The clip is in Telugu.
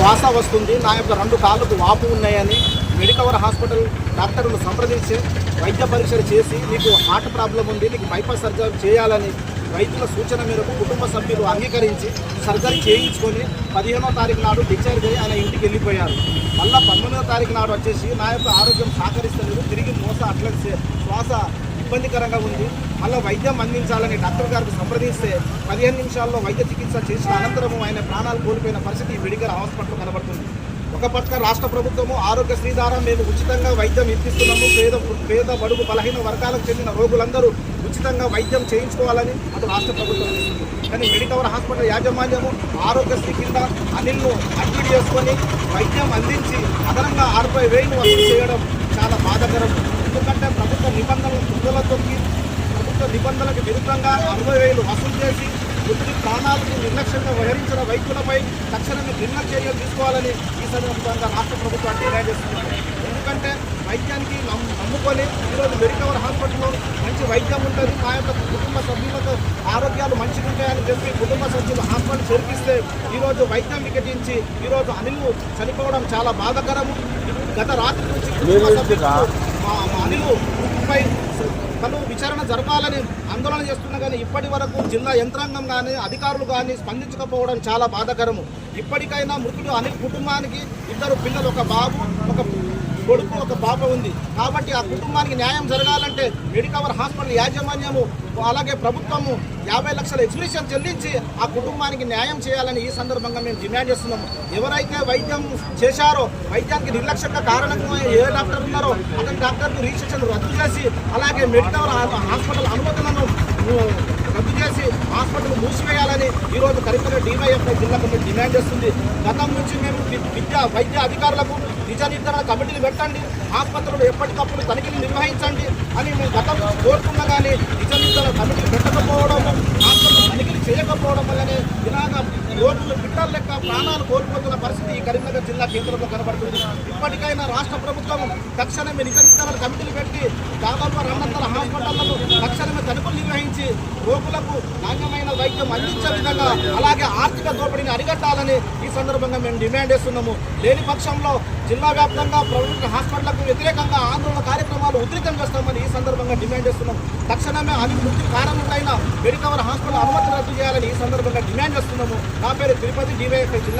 శ్వాస వస్తుంది. నా యొక్క రెండు కాళ్ళకు వాపు ఉన్నాయని మెడికవర్ హాస్పిటల్ డాక్టర్ను సంప్రదించి వైద్య పరీక్షలు చేసి నీకు హార్ట్ ప్రాబ్లం ఉంది నీకు బైపాస్ సర్జరీ చేయాలని వైద్యుల సూచన మేరకు కుటుంబ సభ్యులు అంగీకరించి సర్జరీ చేయించుకొని పదిహేనో తారీఖు నాడు డిశ్చార్జ్ అయ్యి ఆయన ఇంటికి వెళ్ళిపోయారు. మళ్ళీ పంతొమ్మిదో తారీఖు నాడు వచ్చేసి నా యొక్క ఆరోగ్యం సహకరిస్తలేదు. తిరిగి మోస అట్లా చే- ఇబ్బందికరంగా ఉంది. మళ్ళీ వైద్యం అందించాలని డాక్టర్ గారికి సంప్రదిస్తే పదిహేను నిమిషాల్లో వైద్య చికిత్స చేసిన అనంతరము ఆయన ప్రాణాలు కోల్పోయిన పరిస్థితి ఈ మెడికల్ హాస్పిటల్ కనబడుతుంది. ఒక పక్క రాష్ట్ర ప్రభుత్వము ఆరోగ్యశ్రీ ద్వారా మేము ఉచితంగా వైద్యం ఇప్పిస్తున్నాము. పేద పేద బడుగు బలహీన వర్గాలకు చెందిన రోగులందరూ ఉచితంగా వైద్యం చేయించుకోవాలని అటు రాష్ట్ర ప్రభుత్వం ఇస్తుంది కానీ మెడికవర్ హాస్పిటల్ యాజమాన్యము ఆరోగ్యశ్రీ కింద అనిల్ను అడ్మిట్ చేసుకొని వైద్యం అందించి అదనంగా అరవై వేలు వసూలు చేయడం చాలా బాధాకరం. ఎందుకంటే నిబంధనలు తుంగలో తొక్కి ప్రభుత్వ నిబంధనలకు విరుద్ధంగా అరవై వేలు వసూలు చేసి వృద్ధి ప్రాణాలకు నిర్లక్ష్యంగా వ్యవహరించిన వైద్యులపై తక్షణమే భిన్న చర్యలు తీసుకోవాలని ఈ సందర్భంగా రాష్ట్ర ప్రభుత్వం డిమాండ్ చేస్తున్నారు ఎందుకంటే వైద్యానికి నమ్ము- నమ్ముకొని ఈరోజు మెడికవర్ హాస్పిటల్లో మంచి వైద్యం ఉంటుంది. మా యొక్క కుటుంబ సభ్యులకు ఆరోగ్యాలు మంచిగా ఉంటాయని చెప్పి కుటుంబ సభ్యులు హాస్పిటల్ చేర్పిస్తే ఈరోజు వైద్యం వికటించి ఈరోజు అనిల్ చనిపోవడం చాలా బాధాకరము. గత రాత్రి నుంచి కుటుంబ సభ్యులు మా మా అనిల్ మృతిపై పలు విచారణ ఆందోళన చేస్తున్నా కానీ ఇప్పటి వరకు జిల్లా యంత్రాంగం కానీ అధికారులు కానీ స్పందించకపోవడం చాలా బాధాకరము. ఇప్పటికైనా మృతుడు అనిల్ కుటుంబానికి ఇద్దరు పిల్లలు ఒక బాబు ఒక కొడుకు ఒక పాప ఉంది. కాబట్టి ఆ కుటుంబానికి న్యాయం జరగాలంటే మెడికవర్ హాస్పిటల్ యాజమాన్యము అలాగే ప్రభుత్వము యాభై లక్షల ఎగ్జిబిషన్ చెల్లించి ఆ కుటుంబానికి న్యాయం చేయాలని ఈ సందర్భంగా మేము డిమాండ్ చేస్తున్నాము. ఎవరైతే వైద్యం చేశారో వైద్యానికి నిర్లక్ష్యంగా కారణంగా ఏ డాక్టర్ ఉన్నారో అతని డాక్టర్కు రిజిస్ట్రేషన్ రద్దు చేసి అలాగే మెడికవర్ హాస్పిటల్ అనుమతులను హాస్పిటల్ మూసివేయాలని ఈరోజు కరీంనగర్ డివైఎఫ్ఐ జిల్లా కమిటీ డిమాండ్ చేస్తుంది. గతం నుంచి మేము విద్యా వైద్య అధికారులకు నిజ నిర్ధారణ కమిటీలు పెట్టండి. ఆసుపత్రులు ఎప్పటికప్పుడు తనిఖీలు నిర్వహించండి అని మేము గతం కోరుకున్నా కానీ నిజ నిర్ధారణ కమిటీ ప్రాణాలు కోల్పోతున్న పరిస్థితి ఈ కరీంనగర్ జిల్లా కేంద్రంలో కనబడుతుంది. ఇప్పటికైనా రాష్ట్ర ప్రభుత్వం తక్షణమే నిజ కమిటీలు పెట్టి దాదాపు రెండు వందల హాస్పిటళ్ళను తక్షణమే తలుపులు నిర్వహించి రోగులకు నాణ్యమైన వైద్యం అందించే విధంగా అలాగే ఆర్థిక దోపిడీని అరికట్టాలని ఈ సందర్భంగా మేము డిమాండ్ చేస్తున్నాము. లేని పక్షంలో జిల్లా వ్యాప్తంగా ప్రభుత్వ హాస్పిటళ్ళకు వ్యతిరేకంగా ఆందోళన కార్యక్రమాలు ఉధృతం చేస్తామని ఈ సందర్భంగా డిమాండ్ చేస్తున్నాం. తక్షణమే అభివృద్ధి మృతి మెడికవర్ హాస్పిటల్ అనుమతి రద్దు చేయాలని ఈ సందర్భంగా డిమాండ్ చేస్తున్నాము. నా పేరు తిరుపతి డివైఎఫ్ఐ జిల్లా